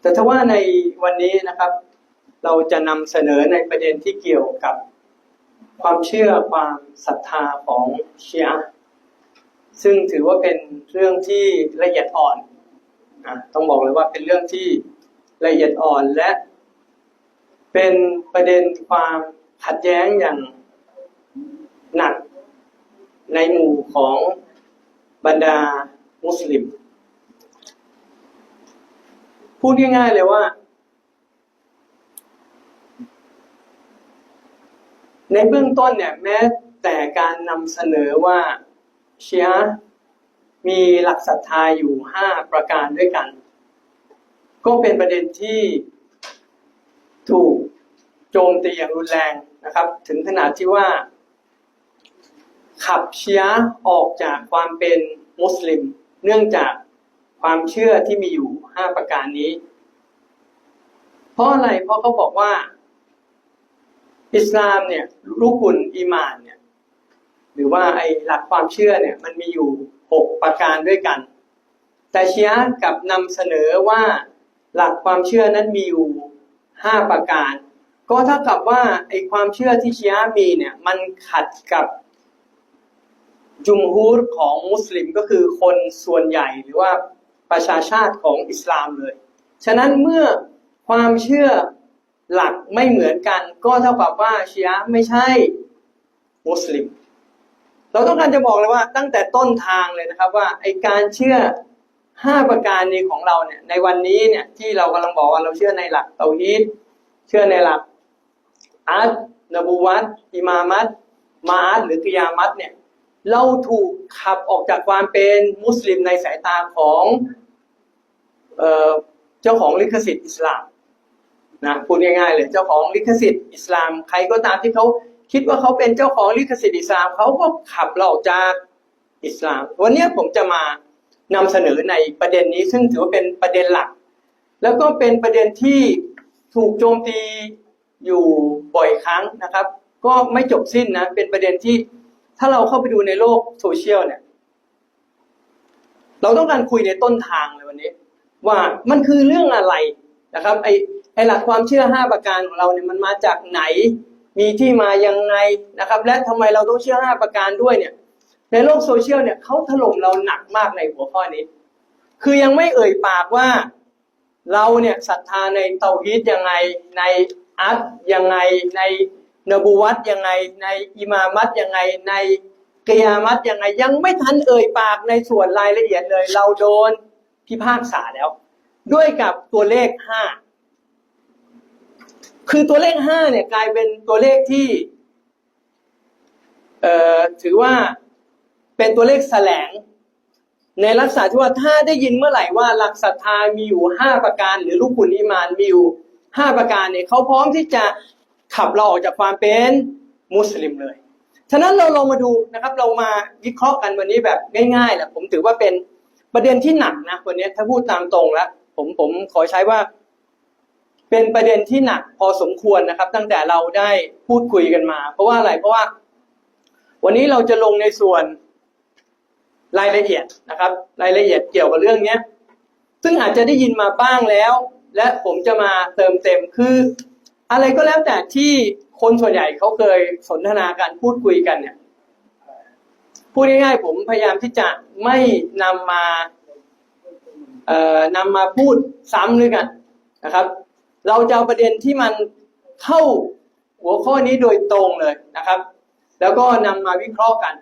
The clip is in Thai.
แต่ถ้าว่าในวันนี้นะครับ เราจะนำเสนอในประเด็นที่เกี่ยวกับความเชื่อความศรัทธาของเชีอะห์ซึ่งถือว่าเป็นเรื่องที่ละเอียดอ่อนอะต้องบอกเลยว่าเป็นเรื่องที่ละเอียดอ่อนและ เป็นประเด็นความขัดแย้งอย่างหนักในหมู่ของบรรดามุสลิม พูดง่ายๆเลยว่า ในเบื้องต้นเนี่ย แม้แต่การนำเสนอว่าเชีอะห์มีหลักศรัทธาอยู่ห้าประการด้วยกัน ก็เป็นประเด็นที่ถูกโจมตีอย่างรุนแรงนะครับ ถึงขนาดที่ว่า ขับเชีอะห์ออกจากความเป็นมุสลิม เนื่องจาก ความเชื่อที่มีอยู่ห้าประการนี้ เพราะอะไรเพราะเขาบอกว่า อิสลามเนี่ยรูกุลอีมานเนี่ย หรือว่าไอหลักความเชื่อเนี่ย มันมีอยู่หกประการด้วยกัน แต่ชีอะห์กับนำเสนอว่าหลักความเชื่อนั้นมีอยู่ห้าประการ ก็เท่ากับว่าไอความเชื่อที่ชีอะห์มีเนี่ย มันขัดกับจุมฮูรของมุสลิมก็คือคนส่วนใหญ่หรือว่า ประชาชาติของอิสลามเลย ฉะนั้นเมื่อความเชื่อหลักไม่เหมือนกัน ก็เท่ากับว่าชีอะไม่ใช่มุสลิม เราต้องการจะบอกเลยว่าตั้งแต่ต้นทางเลยนะครับว่าไอการเชื่อห้าประการนี้ของเราเนี่ยในวันนี้เนี่ยที่เรากำลังบอกว่าเราเชื่อในหลักเตาฮีดเชื่อในหลักอัดนบูวัตอิมามัตมาอัดหรือกิยามัตเนี่ย เราถูกขับออกจากความเป็นมุสลิมในสายตาของเออเจ้าของลิขสิทธิ์อิสลามนะพูดง่ายๆเลยเจ้าของลิขสิทธิ์อิสลาม ใครก็ตามที่เขาคิดว่าเขาเป็นเจ้าของลิขสิทธิ์อิสลามเขาก็ขับเราออกจากอิสลาม วันนี้ผมจะมานำเสนอในประเด็นนี้ ซึ่งถือว่าเป็นประเด็นหลัก แล้วก็เป็นประเด็นที่ถูกโจมตีอยู่บ่อยครั้งนะครับ ก็ไม่จบสิ้นนะเป็นประเด็นที่ ถ้าเราเข้าไปดูในโลกโซเชียลเนี่ย เราต้องการคุยในต้นทางเลยวันนี้ ว่ามันคือเรื่องอะไรนะครับ ไอไอหลักความเชื่อห้าประการของเราเนี่ยมันมาจากไหน มีที่มายังไงนะครับ และทำไมเราต้องเชื่อห้าประการด้วยเนี่ย ในโลกโซเชียลเนี่ยเขาถล่มเราหนักมากในหัวข้อนี้ คือยังไม่เอ่ยปากว่าเราเนี่ยศรัทธาในเตาฮีดยังไงในอัตยังไงใน นบูวัตยังไงในอิมามัตยังไงในกิยามัตยังไง ยังไม่ทันเอ่ยปากในส่วนรายละเอียดเลย เราโดนพิพากษาแล้ว ด้วยกับตัวเลขห้าคือตัวเลขห้าเนี่ยกลายเป็นตัวเลขที่เอ่อถือว่าเป็นตัวเลขแสลง ในลักษณะที่ว่าถ้าได้ยินเมื่อไหร่ว่าหลักศรัทธามีอยู่ห้าประการ หรือลูกขุนอิมานมีอยู่ห้าประการเนี่ยเขาพร้อมที่จะ ขับเราออกจากความเป็นมุสลิมเลยฉะนั้นเราลองมาดูนะครับ เรามาวิเคราะห์กันวันนี้แบบง่ายๆแหละผมถือว่าเป็นประเด็นที่หนักนะวันนี้ถ้าพูดตามตรงแล้วผมผมขอใช้ว่า เป็นประเด็นที่หนักพอสมควรนะครับ ตั้งแต่เราได้พูดคุยกันมา เพราะว่าอะไรเพราะว่า วันนี้เราจะลงในส่วนรายละเอียดนะครับ รายละเอียดเกี่ยวกับเรื่องเนี้ยซึ่งอาจจะได้ยินมาบ้างแล้ว และผมจะมาเติมเต็มคือ อะไรก็แล้วแต่ที่คนส่วนใหญ่เขาเคยสนทนากันพูดคุยกันเนี่ยพูดง่ายๆผมพยายามที่จะไม่นำมาเอ่อนำมาพูดซ้ำเลยกันนะครับ เราจะเอาประเด็นที่มันเข้าหัวข้อนี้โดยตรงเลยนะครับ แล้วก็นำมาวิเคราะห์กัน